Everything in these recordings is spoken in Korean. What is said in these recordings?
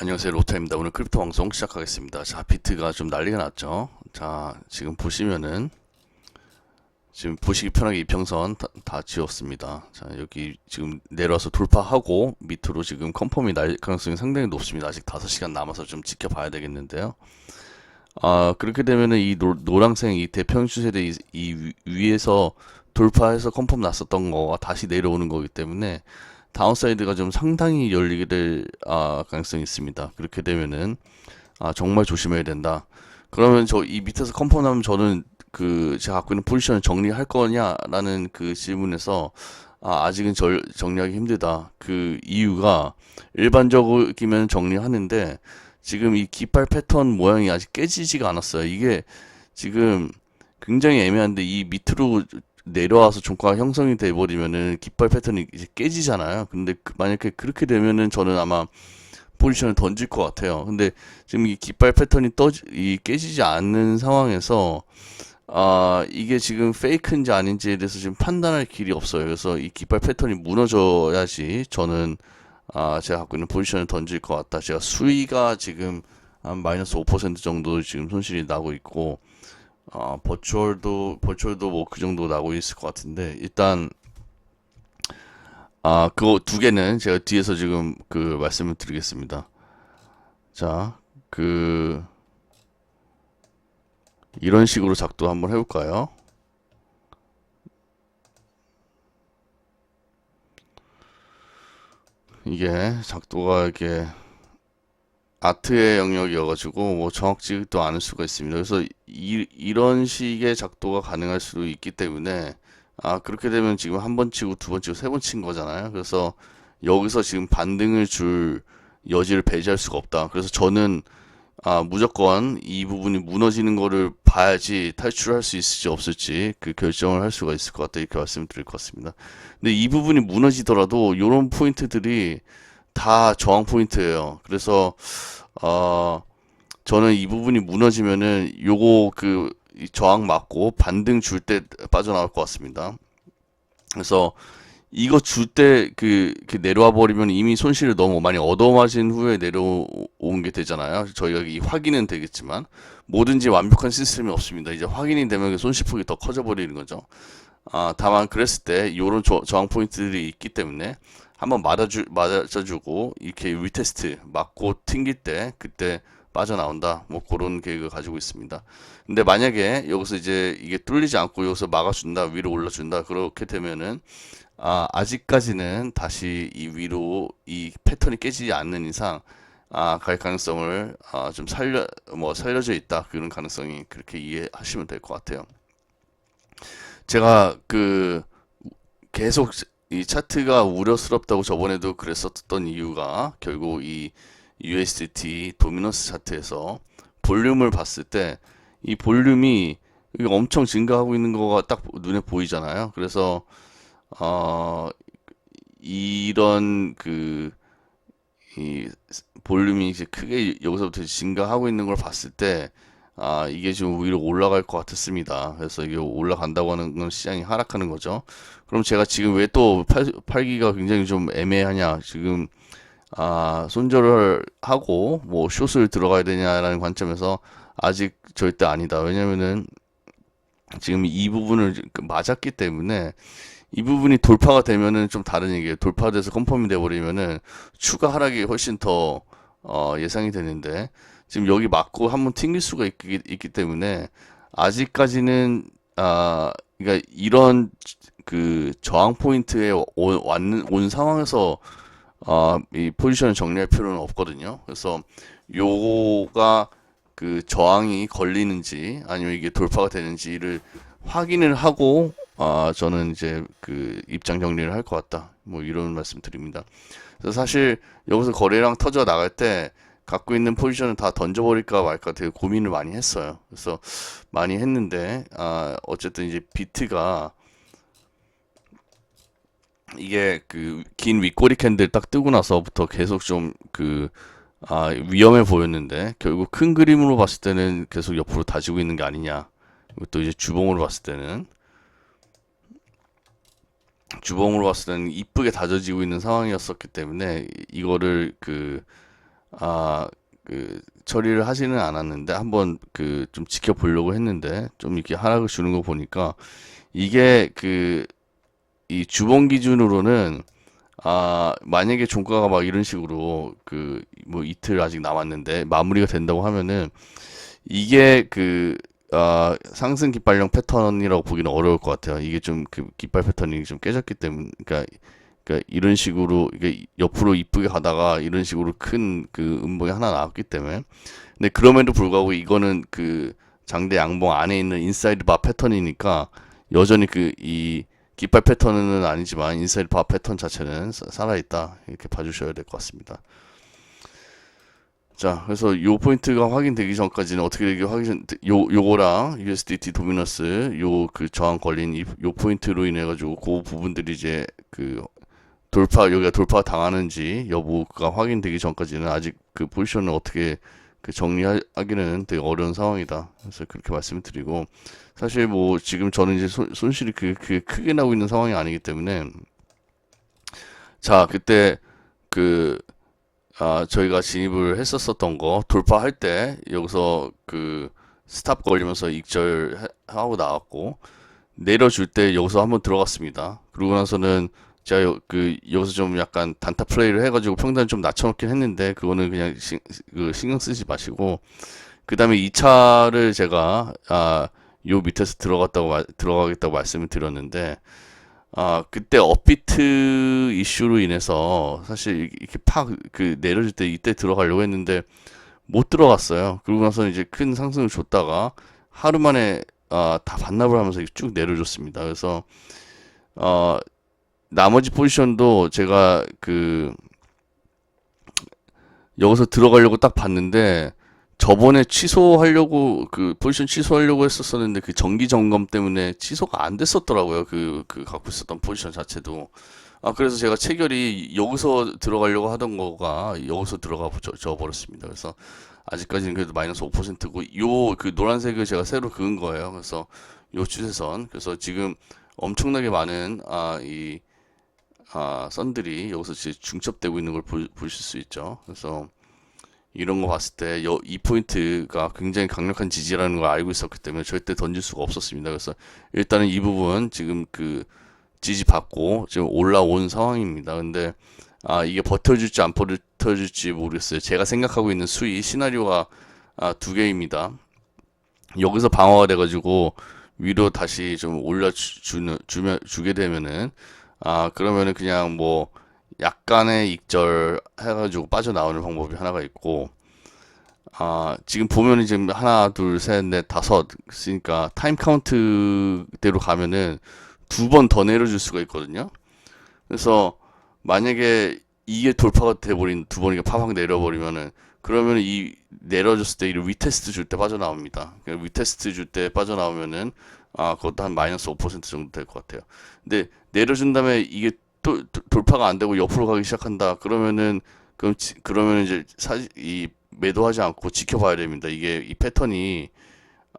안녕하세요 로타입니다. 오늘 크립토 방송 시작하겠습니다. 자 비트가 좀 난리가 났죠. 자 지금 보시면은 지금 보시기 편하게 이평선 다, 다 지웠습니다. 자 여기 지금 내려와서 돌파하고 밑으로 지금 컨펌이 날 가능성이 상당히 높습니다. 아직 5시간 남아서 좀 지켜봐야 되겠는데요. 아 그렇게 되면은 이 노, 노랑색 이 대평 추세대 이, 이 위- 위에서 돌파해서 컨펌 났었던 거가 다시 내려오는 거기 때문에 다운사이드가 좀 상당히 열리게 될 아, 가능성이 있습니다. 그렇게 되면은 아, 정말 조심해야 된다. 그러면 저 이 밑에서 컨펌 나면 저는 그 제가 갖고 있는 포지션을 정리할 거냐라는 그 질문에서 아, 아직은 절, 정리하기 힘들다. 그 이유가 일반적이면 정리하는데 지금 이 깃발 패턴 모양이 아직 깨지지가 않았어요. 이게 지금 굉장히 애매한데 이 밑으로 내려와서 종가가 형성이 돼 버리면은 깃발 패턴이 이제 깨지잖아요. 근데 그- 만약에 그렇게 되면은 저는 아마 포지션을 던질 것 같아요. 근데 지금 이 깃발 패턴이 떠지, 이 깨지지 않는 상황에서 아, 이게 지금 페이크인지 아닌지에 대해서 지금 판단할 길이 없어요. 그래서 이 깃발 패턴이 무너져야지 저는 아, 제가 갖고 있는 포지션을 던질 것 같다. 제가 수위가 지금 한 마이너스 5% 정도 지금 손실이 나고 있고 아, 버추얼도 버추얼도 뭐 그 정도 나고 있을 것 같은데 일단 아, 그거 두 개는 제가 뒤에서 지금 그 말씀을 드리겠습니다. 자, 그 이런 식으로 작도 한번 해볼까요? 이게 작도가 이렇게 아트의 영역이어가지고 뭐 정확지도 않을 수가 있습니다. 그래서 이, 이런 식의 작도가 가능할 수도 있기 때문에 아 그렇게 되면 지금 한 번 치고 두 번 치고 세 번 친 거잖아요. 그래서 여기서 지금 반등을 줄 여지를 배제할 수가 없다. 그래서 저는 아 무조건 이 부분이 무너지는 거를 봐야지 탈출할 수 있을지 없을지 그 결정을 할 수가 있을 것 같다. 이렇게 말씀드릴 것 같습니다. 근데 이 부분이 무너지더라도 이런 포인트들이 다 저항 포인트예요. 그래서 어 저는 이 부분이 무너지면은 요거 그이 저항 맞고 반등 줄 때 빠져나올 것 같습니다. 그래서 이거 줄 때 그 내려와 버리면 이미 손실을 너무 많이 얻어맞은 후에 내려온 게 되잖아요. 저희가 이 확인은 되겠지만 뭐든지 완벽한 시스템이 없습니다. 이제 확인이 되면 그 손실폭이 더 커져 버리는 거죠. 아, 다만 그랬을 때 요런 저, 저항 포인트들이 있기 때문에 한번 맞아주, 맞아주고 이렇게 리테스트 맞고 튕길 때 그때 빠져나온다. 뭐 그런 계획을 가지고 있습니다. 근데 만약에 여기서 이제 이게 뚫리지 않고 여기서 막아준다, 위로 올라준다, 그렇게 되면은 아, 아직까지는 다시 이 위로 이 패턴이 깨지지 않는 이상 아, 갈 가능성을 아, 좀 살려 뭐 살려져 있다. 그런 가능성이 그렇게 이해하시면 될 것 같아요. 제가 그 계속 이 차트가 우려스럽다고 저번에도 그랬었던 이유가 결국 이 USDT 도미넌스 차트에서 볼륨을 봤을 때 이 볼륨이 엄청 증가하고 있는 거가 딱 눈에 보이잖아요. 그래서 어 이런 그 이 볼륨이 이제 크게 여기서부터 증가하고 있는 걸 봤을 때 아, 이게 지금 위로 올라갈 것 같았습니다. 그래서 이게 올라간다고 하는 건 시장이 하락하는 거죠. 그럼 제가 지금 왜 또 팔기가 굉장히 좀 애매하냐? 지금 아, 손절을 하고 뭐 숏을 들어가야 되냐라는 관점에서 아직 절대 아니다. 왜냐면은 지금 이 부분을 그 맞았기 때문에 이 부분이 돌파가 되면은 좀 다른 얘기예요. 돌파돼서 컨펌이 돼버리면은 추가 하락이 훨씬 더 어, 예상이 되는데 지금 여기 맞고 한번 튕길 수가 있기, 있기 때문에 아직까지는 아 그러니까 이런 그 저항 포인트에 온, 왔는, 온 상황에서 아, 이 포지션을 정리할 필요는 없거든요. 그래서 요거가 그 저항이 걸리는지 아니면 이게 돌파가 되는지를 확인을 하고 아, 저는 이제 그 입장 정리를 할 것 같다. 뭐 이런 말씀 드립니다. 그래서 사실 여기서 거래량 터져 나갈 때 갖고 있는 포지션을 다 던져버릴까 말까 되게 고민을 많이 했어요. 그래서 많이 했는데 아, 어쨌든 이제 비트가 이게 그 긴 윗꼬리 캔들 딱 뜨고 나서부터 계속 좀그 아, 위험해 보였는데 결국 큰 그림으로 봤을 때는 계속 옆으로 다지고 있는 게 아니냐. 또 이제 주봉으로 봤을 때는 주봉으로 봤을 때는 이쁘게 다져지고 있는 상황이었었기 때문에 이거를 그 아, 그 처리를 하지는 않았는데 한번 그 좀 지켜보려고 했는데 좀 이렇게 하락을 주는 거 보니까 이게 그 이 주봉 기준으로는 아, 만약에 종가가 막 이런 식으로 그 뭐 이틀 아직 남았는데 마무리가 된다고 하면은 이게 그 아, 상승 깃발령 패턴이라고 보기는 어려울 것 같아요. 이게 좀 그 깃발 패턴이 좀 깨졌기 때문에 그러니까 그러니까 이런 식으로 이게 옆으로 이쁘게 가다가 이런 식으로 큰 그 음봉이 하나 나왔기 때문에 근데 그럼에도 불구하고 이거는 그 장대 양봉 안에 있는 인사이드 바 패턴이니까 여전히 그 이 깃발 패턴은 아니지만 인사이드 바 패턴 자체는 사- 살아있다 이렇게 봐주셔야 될 것 같습니다. 자, 그래서 요 포인트가 확인되기 전까지는 어떻게 되게 확인 요 요거랑 USDT 도미너스 요 그 저항 걸린 이, 요 포인트로 인해 가지고 그 부분들이 이제 그 돌파 여기가 돌파 당하는지 여부가 확인되기 전까지는 아직 그 포지션을 어떻게 그 정리하기는 되게 어려운 상황이다. 그래서 그렇게 말씀을 드리고 사실 뭐 지금 저는 이제 손, 손실이 그, 그 크게 나고 있는 상황이 아니기 때문에 자 그때 그 아, 저희가 진입을 했었었던 거 돌파할 때 여기서 그 스탑 걸리면서 익절하고 나왔고 내려줄 때 여기서 한번 들어갔습니다. 그러고 나서는 제가 여, 그 여기서 좀 약간 단타 플레이를 해가지고 평단을 좀 낮춰놓긴 했는데 그거는 그냥 시, 그 신경 쓰지 마시고 그 다음에 2차를 제가 아, 요 밑에서 들어갔다고 말- 들어가겠다고 말씀을 드렸는데 아, 그때 업비트 이슈로 인해서 사실 이렇게 팍 그 내려질 때 이때 들어가려고 했는데 못 들어갔어요. 그러고 나서 이제 큰 상승을 줬다가 하루 만에 아, 다 반납을 하면서 쭉 내려줬습니다. 그래서 어, 나머지 포지션도 제가 그 여기서 들어가려고 딱 봤는데 저번에 취소하려고 그 포지션 취소하려고 했었었는데 그 정기 점검 때문에 취소가 안 됐었더라고요. 그 그 갖고 있었던 포지션 자체도. 아 그래서 제가 체결이 여기서 들어가려고 하던 거가 여기서 들어가 져, 져 버렸습니다. 그래서 아직까지는 그래도 마이너스 5%고 요 그 노란색을 제가 새로 그은 거예요. 그래서 요 추세선. 그래서 지금 엄청나게 많은 아 이 아, 선들이 여기서 지금 중첩되고 있는 걸 보, 보실 수 있죠. 그래서 이런 거 봤을 때 이 포인트가 굉장히 강력한 지지라는 걸 알고 있었기 때문에 절대 던질 수가 없었습니다. 그래서 일단은 이 부분 지금 그 지지 받고 지금 올라온 상황입니다. 근데 아, 이게 버텨줄지 안 버텨줄지 모르겠어요. 제가 생각하고 있는 수위 시나리오가 아, 두 개입니다. 여기서 방어가 돼가지고 위로 다시 좀 올려 주는 주면 주게 되면은 아 그러면은 그냥 뭐 약간의 익절 해가지고 빠져나오는 방법이 하나가 있고 아 지금 보면은 지금 하나 둘 셋 넷 다섯 있으니까 타임 카운트대로 가면은 두 번 더 내려줄 수가 있거든요. 그래서 만약에 이게 돌파가 돼버린 두 번이가 파방 내려버리면은 그러면 이 내려줬을 때 이 위테스트 줄 때 빠져나옵니다. 그러니까 위테스트 줄 때 빠져나오면은 아 그것도 한 마이너스 5% 정도 될 것 같아요. 근데 내려준 다음에 이게 또 도- 돌파가 안 되고 옆으로 가기 시작한다. 그러면은 그럼 지- 그러면 이제 사 이 매도하지 않고 지켜봐야 됩니다. 이게 이 패턴이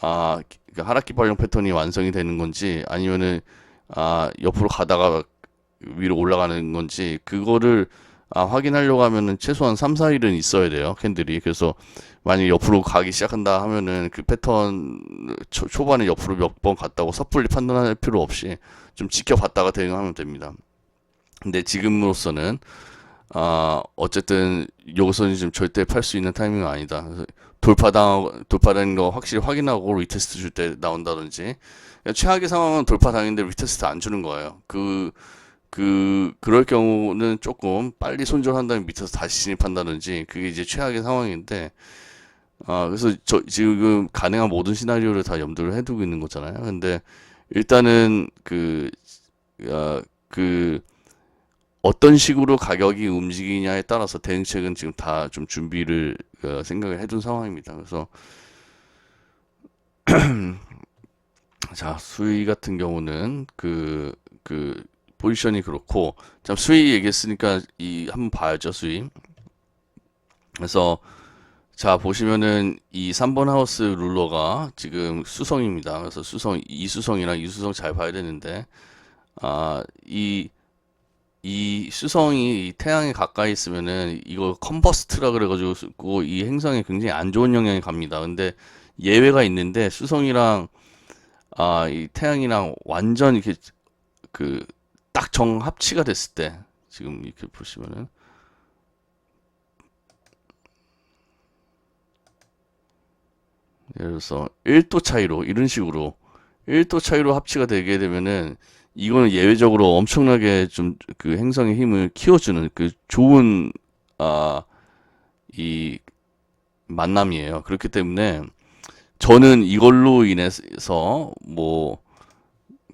아그 하락기 발령 패턴이 완성이 되는 건지 아니면은 아 옆으로 가다가 위로 올라가는 건지 그거를 아, 확인하려고 하면은 최소한 3, 4일은 있어야 돼요. 캔들이. 그래서 만약에 옆으로 가기 시작한다 하면은 그 패턴 초, 초반에 옆으로 몇 번 갔다고 섣불리 판단할 필요 없이 좀 지켜봤다가 대응하면 됩니다. 근데 지금으로서는 아, 어쨌든 여기서는 지금 절대 팔 수 있는 타이밍은 아니다. 돌파당 돌파된 거 확실히 확인하고 리테스트 줄 때 나온다든지 그러니까 최악의 상황은 돌파당했는데 리테스트 안 주는 거예요. 그 그 그럴 경우는 조금 빨리 손절한 다음에 밑에서 다시 진입한다든지 그게 이제 최악의 상황인데 아 그래서 저 지금 가능한 모든 시나리오를 다 염두를 해두고 있는 거잖아요. 근데 일단은 그 아, 그 어떤 식으로 가격이 움직이냐에 따라서 대응책은 지금 다 좀 준비를 어, 생각을 해둔 상황입니다. 그래서 자 수위 같은 경우는 그그 포지션이 그렇고 참 수위 얘기했으니까 이 한번 봐야죠 수위. 그래서 자 보시면은 이 3번 하우스 룰러가 지금 수성입니다. 그래서 수성 이수성이랑 이수성 잘 봐야 되는데 아이 이 수성이 이 태양에 가까이 있으면은 이거 컨버스트라 그래가지고 이 행성에 굉장히 안 좋은 영향이 갑니다. 근데 예외가 있는데 수성이랑 아, 이 태양이랑 완전 이렇게 그 딱 정합치가 됐을 때 지금 이렇게 보시면은 예를 들어서 1도 차이로 이런 식으로 1도 차이로 합치가 되게 되면은 이거는 예외적으로 엄청나게 좀 그 행성의 힘을 키워주는 그 좋은 아 이 만남이에요. 그렇기 때문에 저는 이걸로 인해서 뭐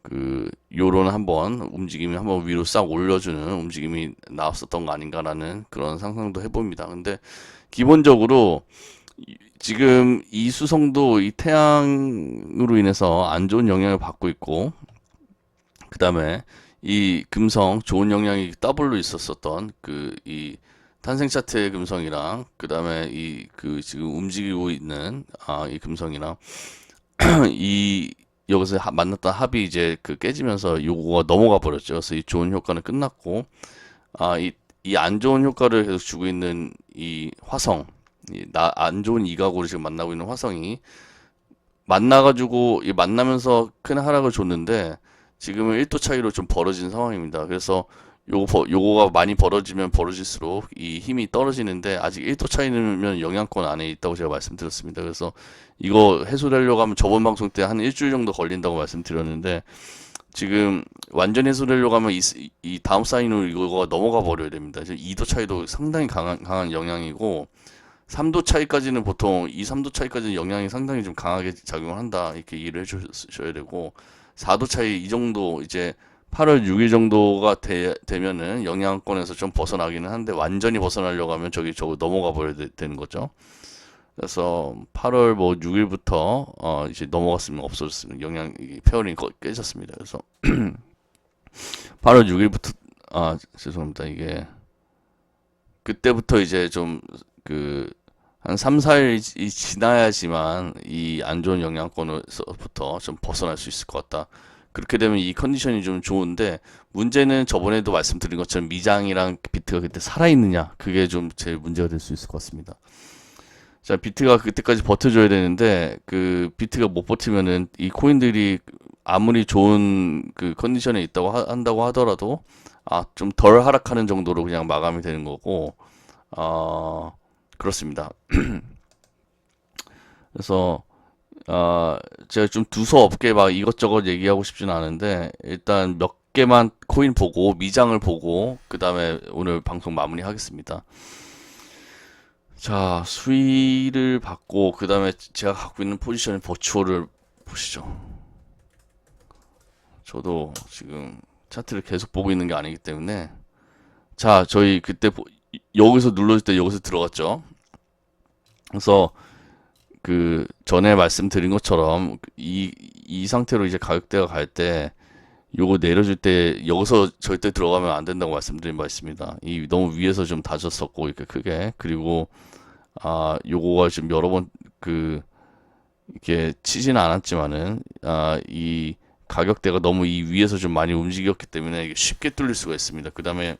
그 요런 한번 움직임이 한번 위로 싹 올려주는 움직임이 나왔었던 거 아닌가라는 그런 상상도 해봅니다. 근데 기본적으로 이- 지금 이 수성도 이 태양으로 인해서 안 좋은 영향을 받고 있고 그 다음에 이 금성 좋은 영향이 더블로 있었었던 그 이 탄생 차트의 금성이랑 그 다음에 이 그 지금 움직이고 있는 아 이 금성이랑 이 여기서 하- 만났던 합이 이제 그 깨지면서 요거가 넘어가 버렸죠. 그래서 이 좋은 효과는 끝났고 아이 이 안 좋은 효과를 계속 주고 있는 이 화성 이 나 안 좋은 이각으로 지금 만나고 있는 화성이 만나가지고 이 만나면서 큰 하락을 줬는데 지금은 1도 차이로 좀 벌어진 상황입니다. 그래서 요거 버- 요거가 많이 벌어지면 벌어질수록 이 힘이 떨어지는데 아직 1도 차이면 영향권 안에 있다고 제가 말씀드렸습니다. 그래서 이거 해소되려고 하면 저번 방송 때 한 일주일 정도 걸린다고 말씀드렸는데 지금 완전 해소되려고 하면 이, 이- 이 다음 사인으로 이거가 넘어가 버려야 됩니다. 지금 2도 차이도 상당히 강한, 강한 영향이고 3도 차이까지는 보통 이 3도 차이까지는 영향이 상당히 좀 강하게 작용을 한다 이렇게 이해를 해 주셔야 되고 4도 차이 이 정도 이제 8월 6일 정도가 되, 되면은 영향권에서 좀 벗어나기는 한데 완전히 벗어나려고 하면 저기 저거 넘어가 버려야 되, 는 거죠. 그래서 8월 뭐 6일부터 어 이제 넘어갔으면 없어졌으면 영향 거- 깨졌습니다. 그래서 8월 6일부터 아 죄송합니다. 이게 그때부터 이제 좀 그 한 3, 4일 이 지나야지만 이 안 좋은 영향권에서부터 좀 벗어날 수 있을 것 같다. 그렇게 되면 이 컨디션이 좀 좋은데 문제는 저번에도 말씀드린 것처럼 미장이랑 비트가 그때 살아있느냐 그게 좀 제일 문제가 될 수 있을 것 같습니다. 자, 비트가 그때까지 버텨줘야 되는데 그 비트가 못 버티면은 이 코인들이 아무리 좋은 그 컨디션에 있다고 하- 한다고 하더라도 아, 좀 덜 하락하는 정도로 그냥 마감이 되는 거고 어, 그렇습니다. 그래서 아, 제가 좀 두서없게 막 이것저것 얘기하고 싶진 않은데 일단 몇 개만 코인 보고 미장을 보고 그 다음에 오늘 방송 마무리하겠습니다. 자, 수위를 받고 그 다음에 제가 갖고 있는 포지션의 버추어를 보시죠. 저도 지금 차트를 계속 보고 있는 게 아니기 때문에 자, 저희 그때 보- 여기서 눌러줄 때 여기서 들어갔죠. 그래서 그 전에 말씀드린 것처럼 이, 이 상태로 이제 가격대가 갈 때 요거 내려줄 때 여기서 절대 들어가면 안 된다고 말씀드린 바 있습니다. 이 너무 위에서 좀 다졌었고 이렇게 크게 그리고 아 요거가 지금 여러 번 그 이렇게 치지는 않았지만은 아이 가격대가 너무 이 위에서 좀 많이 움직였기 때문에 쉽게 뚫릴 수가 있습니다. 그 다음에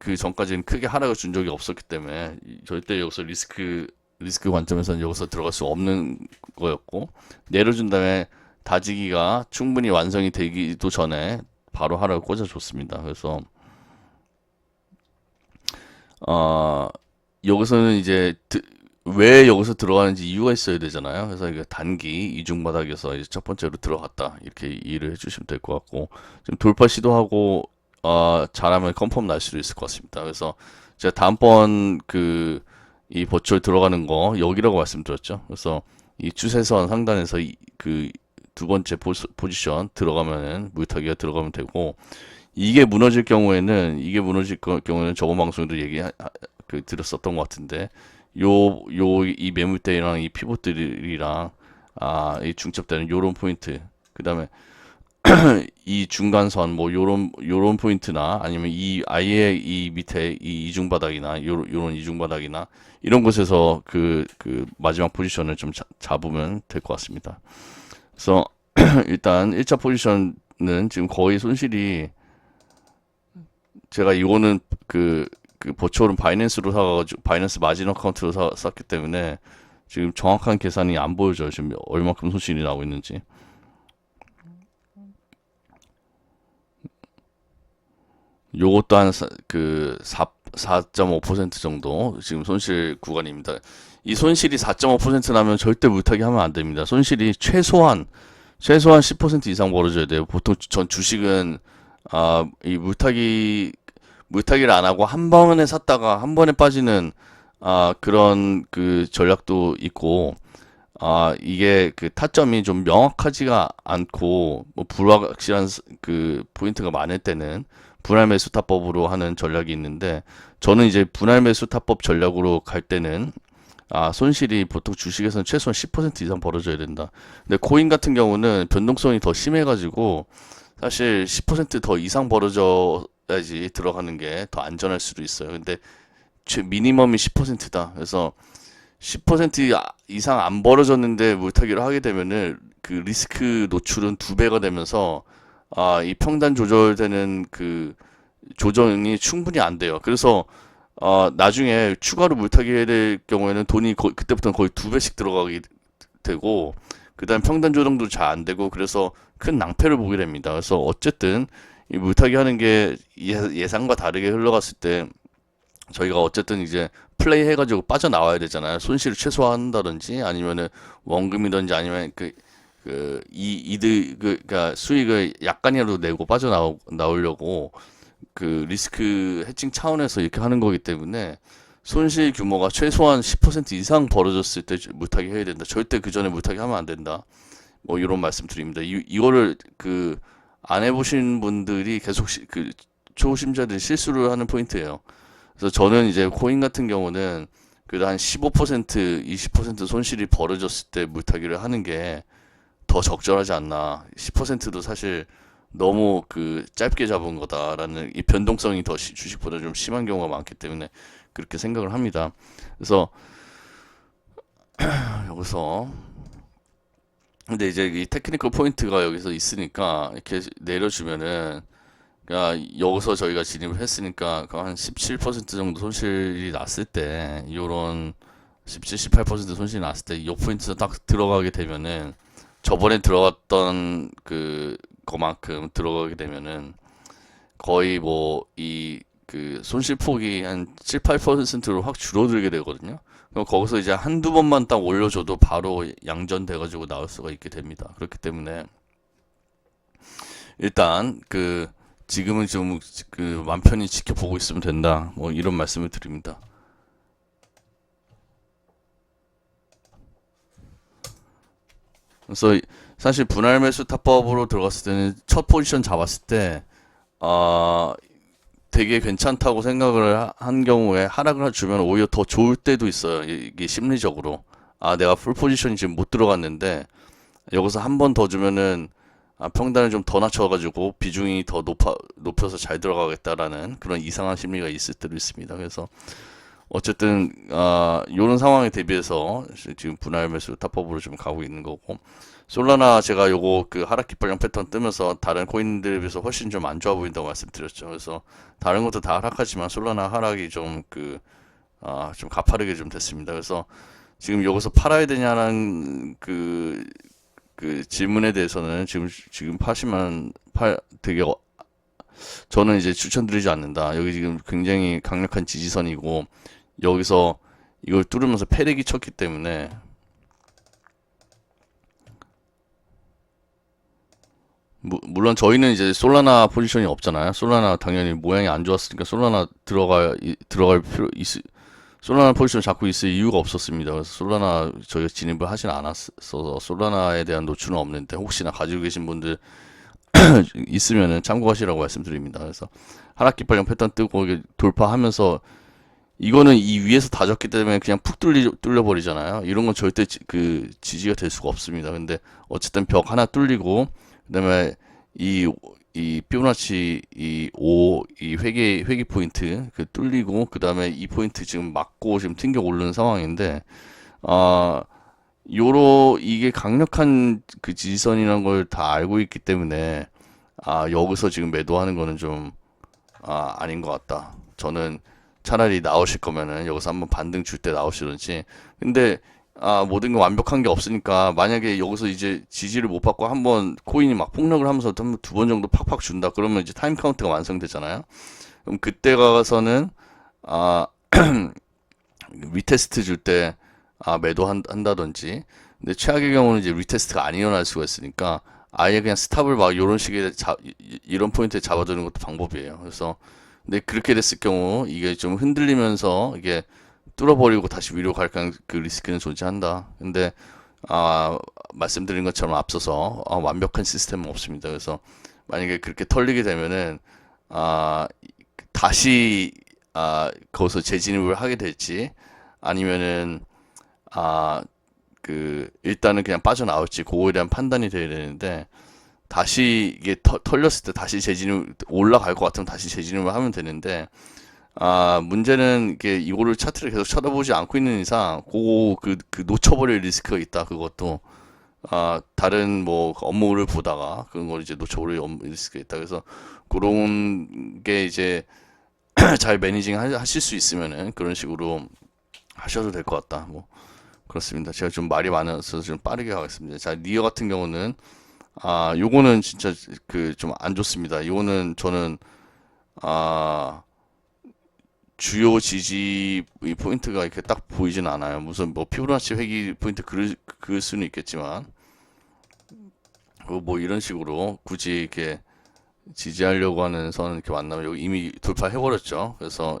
그 전까지는 크게 하락을 준 적이 없었기 때문에 이- 절대 여기서 리스크 리스크 관점에서는 여기서 들어갈 수 없는 거였고 내려준 다음에 다지기가 충분히 완성이 되기도 전에 바로 하락을 꽂아줬습니다. 그래서 어 여기서는 이제 드- 왜 여기서 들어가는지 이유가 있어야 되잖아요. 그래서 이게 단기 이중 바닥에서 이제 첫 번째로 들어갔다 이렇게 이해를 해주시면 될 것 같고 좀 돌파 시도하고 어 잘하면 컨펌 날 수도 있을 것 같습니다. 그래서 제가 다음번 그 이 버추얼 들어가는 거 여기라고 말씀드렸죠. 그래서 이 추세선 상단에서 그 두 번째 포스- 포지션 들어가면은 물타기가 들어가면 되고 이게 무너질 경우에는 이게 무너질 거- 경우에는 저번 방송에도 얘기 그 드렸었던 것 같은데 요 요 이 매물대랑 이 피봇들이랑 아 이 중첩되는 요런 포인트 그 다음에 이 중간선 뭐 요런 요런 포인트나 아니면 이 아예 이 밑에 이 이중 바닥이나 요런 요런 이중 바닥이나 이런 곳에서 그 그 마지막 포지션을 좀 자- 잡으면 될 것 같습니다. 그래서 일단 1차 포지션은 지금 거의 손실이 제가 이거는 그, 그 보초는 바이낸스로 사가지고 바이낸스 마진 어카운트로 사, 샀기 때문에 지금 정확한 계산이 안 보여져요. 지금 얼마큼 손실이 나고 있는지. 요것도 한 그 4.5% 정도 지금 손실 구간입니다. 이 손실이 4.5% 나면 절대 물타기 하면 안 됩니다. 손실이 최소한 최소한 10% 이상 벌어져야 돼요. 보통 전 주식은 아, 이 물타기 물타기를 안 하고 한 번에 샀다가 한 번에 빠지는 아, 그런 그 전략도 있고 아, 이게 그 타점이 좀 명확하지가 않고 뭐 불확실한 스- 그 포인트가 많을 때는 분할 매수 타법으로 하는 전략이 있는데 저는 이제 분할 매수 타법 전략으로 갈 때는 아, 손실이 보통 주식에서는 최소한 10% 이상 벌어져야 된다. 근데 코인 같은 경우는 변동성이 더 심해가지고 사실 10%더 이상 벌어져야지 들어가는 게 더 안전할 수도 있어요. 근데 최 미니멈이 10%다. 그래서 10% 아- 이상 안 벌어졌는데 물타기를 하게 되면은 그 리스크 노출은 두 배가 되면서 아, 이 평단 조절되는 그 조정이 충분히 안 돼요. 그래서 어, 나중에 추가로 물타기 해야 될 경우에는 돈이 거, 그때부터는 거의 두 배씩 들어가게 되고 그다음 평단 조정도 잘 안 되고 그래서 큰 낭패를 보게 됩니다. 그래서 어쨌든 이 물타기 하는 게 예- 예상과 다르게 흘러갔을 때 저희가 어쨌든 이제 플레이 해가지고 빠져나와야 되잖아요. 손실을 최소화한다든지 아니면은 원금이든지 아니면 그, 그, 이, 이득, 그, 그니까 수익을 약간이라도 내고 빠져나오려고 그 리스크 해칭 차원에서 이렇게 하는 거기 때문에 손실 규모가 최소한 10% 이상 벌어졌을 때 물타기 해야 된다. 절대 그 전에 물타기 하면 안 된다. 뭐 이런 말씀 드립니다. 이, 이거를 그 안 해보신 분들이 계속 시, 그 초심자들이 실수를 하는 포인트예요. 그래서 저는 이제 코인 같은 경우는 그래도 한 15%, 20% 손실이 벌어졌을 때 물타기를 하는 게 더 적절하지 않나. 10%도 사실 너무 그 짧게 잡은 거다라는 이 변동성이 더 시- 주식보다 좀 심한 경우가 많기 때문에 그렇게 생각을 합니다. 그래서 여기서 근데 이제 이 테크니컬 포인트가 여기서 있으니까 이렇게 내려주면은 그러니까 여기서 저희가 진입을 했으니까 그한17% 정도 손실이 났을 때 요런 17, 18% 손실이 났을 때 이 포인트에서 딱 들어가게 되면은 저번에 들어갔던 그 거만큼 들어가게 되면은 거의 뭐 이 그 손실 폭이 한 7, 8%로 확 줄어들게 되거든요. 그럼 거기서 이제 한두 번만 딱 올려줘도 바로 양전돼 가지고 나올 수가 있게 됩니다. 그렇기 때문에 일단 그 지금은 좀 그 맘 편히 지켜보고 있으면 된다. 뭐 이런 말씀을 드립니다. 그래서 사실 분할 매수 타법으로 들어갔을 때는 첫 포지션 잡았을 때, 아, 되게 괜찮다고 생각을 하- 한 경우에 하락을 주면 오히려 더 좋을 때도 있어요. 이- 이게 심리적으로. 아, 내가 풀 포지션이 지금 못 들어갔는데, 여기서 한 번 더 주면은, 아, 평단을 좀 더 낮춰가지고 비중이 더 높아, 높여서 잘 들어가겠다라는 그런 이상한 심리가 있을 때도 있습니다. 그래서 어쨌든, 아, 요런 상황에 대비해서 지금 분할 매수 타법으로 좀 가고 있는 거고, 솔라나 제가 요거 그 하락 기 발령 패턴 뜨면서 다른 코인들에 비해서 훨씬 좀 안 좋아 보인다고 말씀드렸죠. 그래서 다른 것도 다 하락하지만 솔라나 하락이 좀 그, 아, 좀 가파르게 좀 됐습니다. 그래서 지금 여기서 팔아야 되냐는 그, 그 질문에 대해서는 지금, 지금 파시면 팔, 되게, 어- 저는 이제 추천드리지 않는다. 여기 지금 굉장히 강력한 지지선이고, 여기서 이걸 뚫으면서 패대기 쳤기 때문에, 무- 물론 저희는 이제 솔라나 포지션이 없잖아요. 솔라나 당연히 모양이 안 좋았으니까 솔라나 들어갈 이- 들어갈 필요 있 솔라나 포지션 잡고 있을 이유가 없었습니다. 그래서 솔라나 저희가 진입을 하진 않았어서 솔라나에 대한 노출은 없는데 혹시나 가지고 계신 분들 있으면은 참고하시라고 말씀드립니다. 그래서 하락 기 발령 패턴 뜨고 돌파하면서 이거는 이 위에서 다졌기 때문에 그냥 푹 뚫리, 뚫려버리잖아요. 이런 건 절대 지, 그 지지가 될 수가 없습니다. 근데 어쨌든 벽 하나 뚫리고 그 다음에 이, 이 피보나치 이 5, 이 회계, 회계 포인트 그 뚫리고 그 다음에 이 포인트 지금 맞고 지금 튕겨 오르는 상황인데 아 요로 이게 강력한 그 지지선이라는 걸 다 알고 있기 때문에 아 여기서 지금 매도하는 거는 좀 아, 아닌 것 같다. 저는 차라리 나오실 거면은 여기서 한번 반등 줄 때 나오시든지. 근데 아, 모든 게 완벽한 게 없으니까 만약에 여기서 이제 지지를 못 받고 한번 코인이 막 폭락을 하면서 두 번 정도 팍팍 준다. 그러면 이제 타임 카운트가 완성되잖아요. 그럼 그때 가서는 아, 리테스트 줄 때 아, 매도 한, 한다든지. 근데 최악의 경우는 이제 리테스트가 안 일어날 수가 있으니까 아예 그냥 스탑을 막 이런 식의 자, 이- 이런 포인트에 잡아두는 것도 방법이에요. 그래서 근데 그렇게 됐을 경우 이게 좀 흔들리면서 이게 뚫어버리고 다시 위로 갈 그 리스크는 존재한다. 근데 아 말씀드린 것처럼 앞서서 아, 완벽한 시스템은 없습니다. 그래서 만약에 그렇게 털리게 되면은 아 다시 아 거기서 재진입을 하게 될지 아니면은 아 그 일단은 그냥 빠져나올지 그거에 대한 판단이 돼야 되는데 다시 이게 터, 털렸을 때 다시 재진입 올라갈 것 같으면 다시 재진입을 하면 되는데 아 문제는 이게 이거를 차트를 계속 쳐다보지 않고 있는 이상 그거 그, 그 놓쳐버릴 리스크가 있다 그것도. 아 다른 뭐 업무를 보다가 그런 걸 이제 놓쳐버릴 리스크가 있다. 그래서 그런 게 이제 잘 매니징 하- 하실 수 있으면은 그런 식으로 하셔도 될 것 같다. 뭐 그렇습니다. 제가 좀 말이 많아서 좀 빠르게 가겠습니다. 자 리어 같은 경우는 아, 요거는 진짜 그 좀 안 좋습니다. 요거는 저는 아, 주요 지지 이 포인트가 이렇게 딱 보이진 않아요. 무슨 뭐 피보나치 회귀 포인트 그럴, 그럴 수는 있겠지만 그뭐 이런 식으로 굳이 이렇게 지지하려고 하는 선은 이렇게 만나면 이미 돌파해 버렸죠. 그래서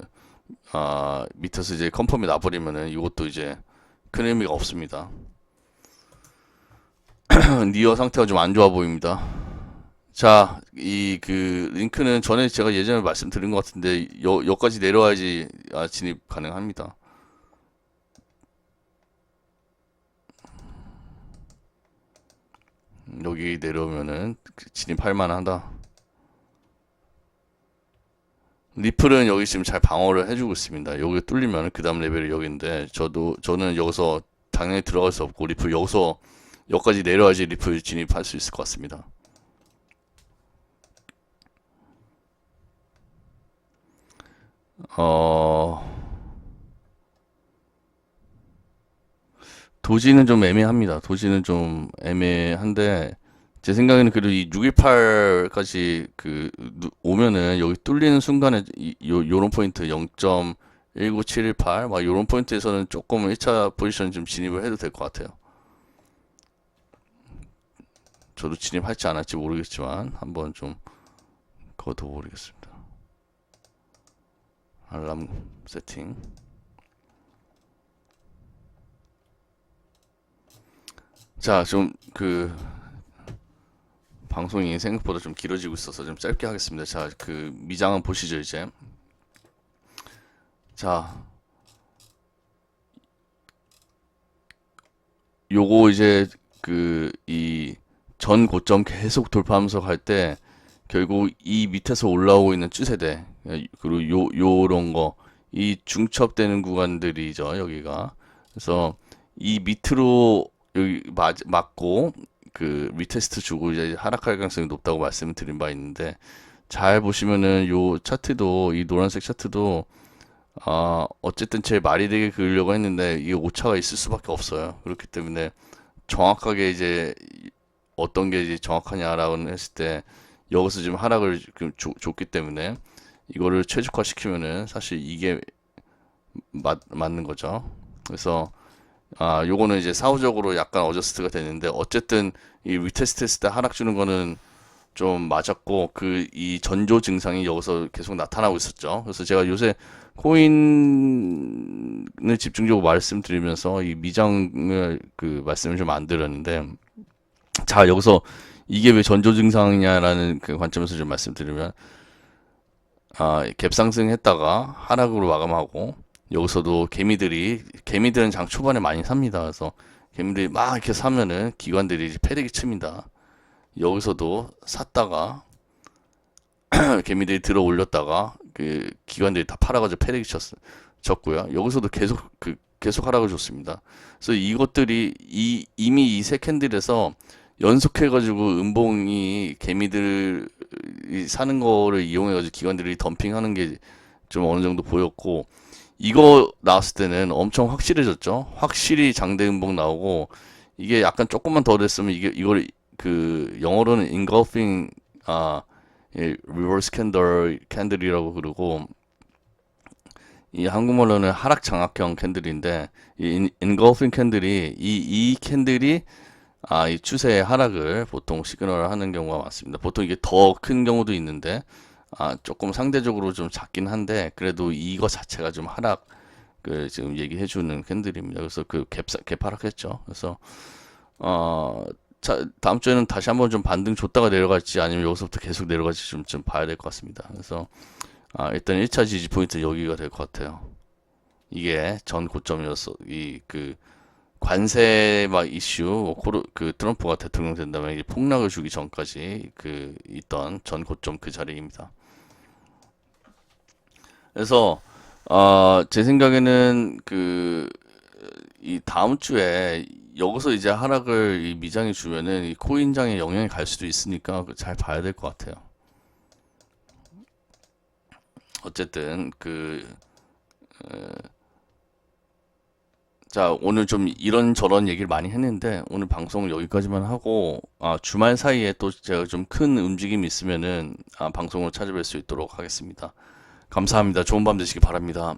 아, 밑에서 이제 컨펌이 나버리면은 이것도 이제 큰 의미가 없습니다. 니어 상태가 좀 안 좋아 보입니다. 자, 이 그 링크는 전에 제가 예전에 말씀드린 것 같은데 여, 여기까지 내려와야지 아, 진입 가능합니다. 여기 내려오면은 그 진입할 만하다. 리플은 여기 지금 잘 방어를 해주고 있습니다. 여기 뚫리면 그 다음 레벨이 여기인데 저도 저는 여기서 당연히 들어갈 수 없고 리플 여기서 여기까지 내려야지 리플 진입할 수 있을 것 같습니다. 어, 도지는 좀 애매합니다. 도지는 좀 애매한데, 제 생각에는 그래도 이 618까지 그, 누- 오면은 여기 뚫리는 순간에 이, 요, 요런 포인트 0.19718, 막 요런 포인트에서는 조금 1차 포지션 좀 진입을 해도 될 것 같아요. 저도 진입할지 안 할지 모르겠지만, 한번 좀, 그것도 모르겠습니다. 알람 세팅. 자, 좀 그 방송이 생각보다 좀 길어지고 있어서 좀 짧게 하겠습니다. 자, 그 미장은 보시죠, 이제. 자, 요거 이제 그 이 전 고점 계속 돌파하면서 갈 때 결국 이 밑에서 올라오고 있는 추세대 그리고 요 요런 거 이 중첩되는 구간들이죠, 여기가. 그래서 이 밑으로 여기 맞, 맞고 그 리테스트 주고 이제 하락할 가능성이 높다고 말씀을 드린 바 있는데 잘 보시면은 요 차트도 이 노란색 차트도 아 어쨌든 제일 말이 되게 그으려고 했는데 이게 오차가 있을 수밖에 없어요. 그렇기 때문에 정확하게 이제 어떤 게 이제 정확하냐라고 했을 때 여기서 지금 하락을 그 줘- 줬기 때문에 이거를 최적화 시키면은 사실 이게 맞, 맞는 거죠. 그래서 아, 요거는 이제 사후적으로 약간 어저스트가 되는데 어쨌든 이 리테스트 했을 때 하락 주는 거는 좀 맞았고 그 이 전조 증상이 여기서 계속 나타나고 있었죠. 그래서 제가 요새 코인을 집중적으로 말씀드리면서 이 미장을 그 말씀을 좀 안 드렸는데 자 여기서 이게 왜 전조 증상이냐라는 그 관점에서 좀 말씀드리면 아, 갭 상승 했다가 하락으로 마감하고 여기서도 개미들이 개미들은 장 초반에 많이 삽니다. 그래서 개미들이 막 이렇게 사면은 기관들이 패대기 칩니다. 여기서도 샀다가 개미들이 들어 올렸다가 그 기관들이 다 팔아가지고 패대기 쳤, 쳤고요. 여기서도 계속 그 계속 하락을 줬습니다. 그래서 이것들이 이 이미 이 세 캔들에서 연속해가지고 음봉이 개미들이 사는 거를 이용해가지고 기관들이 덤핑하는 게 좀 어느 정도 보였고 이거 나왔을 때는 엄청 확실해졌죠. 확실히 장대 음봉 나오고 이게 약간 조금만 더 됐으면 이게 이걸 그 영어로는 engulfing 아 예, reverse candle 캔들이라고 그러고 이 한국말로는 하락 장악형 캔들인데 이 인- engulfing 캔들이 이 이 캔들이 아, 이 추세의 하락을 보통 시그널을 하는 경우가 많습니다. 보통 이게 더 큰 경우도 있는데 아, 조금 상대적으로 좀 작긴 한데 그래도 이거 자체가 좀 하락 그 지금 얘기해 주는 캔들입니다. 그래서 그 갭, 갭하락했죠. 그래서 어, 자, 다음 주에는 다시 한번 좀 반등 줬다가 내려갈지 아니면 여기서부터 계속 내려갈지 좀, 좀 봐야 될 것 같습니다. 그래서 아, 일단 1차 지지 포인트 여기가 될 것 같아요. 이게 전 고점이었어. 이 그 관세 막 이슈 뭐 코르 그 트럼프가 대통령 된다면 이제 폭락을 주기 전까지 그 있던 전 고점 그 자리입니다. 그래서 어, 제 생각에는 그 이 다음 주에 여기서 이제 하락을 이 미장이 주면은 이 코인장에 영향이 갈 수도 있으니까 그잘 봐야 될 것 같아요. 어쨌든 그 자, 오늘 좀 이런저런 얘기를 많이 했는데, 오늘 방송을 여기까지만 하고, 아, 주말 사이에 또 제가 좀 큰 움직임이 있으면은, 아, 방송을 찾아뵐 수 있도록 하겠습니다. 감사합니다. 좋은 밤 되시기 바랍니다.